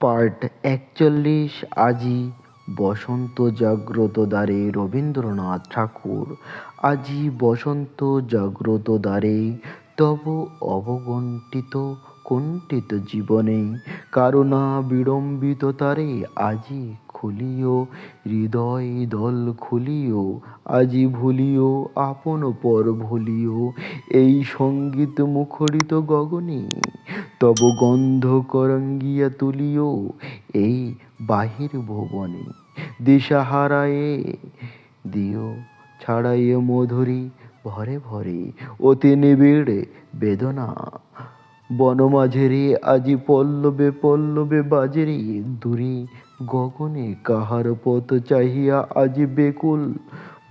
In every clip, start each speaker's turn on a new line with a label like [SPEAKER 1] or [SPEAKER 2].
[SPEAKER 1] Part একচল্লিশ, আজি বসন্ত জাগ্রত দ্বারে রবীন্দ্রনাথ ঠাকুর। আজি বসন্ত জাগ্রত দ্বারে তব অবগণ্ঠিত কুণ্ঠিত জীবনে কারণা বিড়ম্বিত তারে আজি খুলিও, হৃদয় দল খুলিও, আজি ভুলিও, আপন পর ভুলিও, এই সংগীত মুখরিত গগনে, তব গন্ধ করঙ্গিয়া তুলিও, এই বাহির ভুবনে। দিশাহারায় দিও ছড়াইয়ে মধুরী, ভরে ভরে অতি নিবিড় বেদনা। বনমাঝেরে আজি পল্লবে পল্লবে বাজে রে দূরে গগনে কাহার পথ চাহিয়া আজি বেকুল,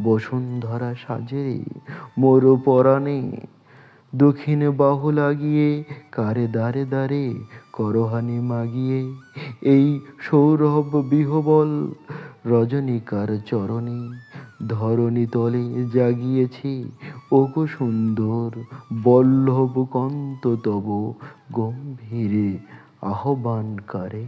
[SPEAKER 1] বসুন্ধরা সাজে রে মোর পরাণে, দক্ষিণ বাহু লাগিয়ে কারে দ্বারে দ্বারে করহানি মাগিয়ে, এই সৌরভ বিহবল রজনীকার চরণে ধরণী তলে জাগিয়েছি। ওগো সুন্দর বল্লভ কন্ত তব গম্ভীরে আহ্বান করে।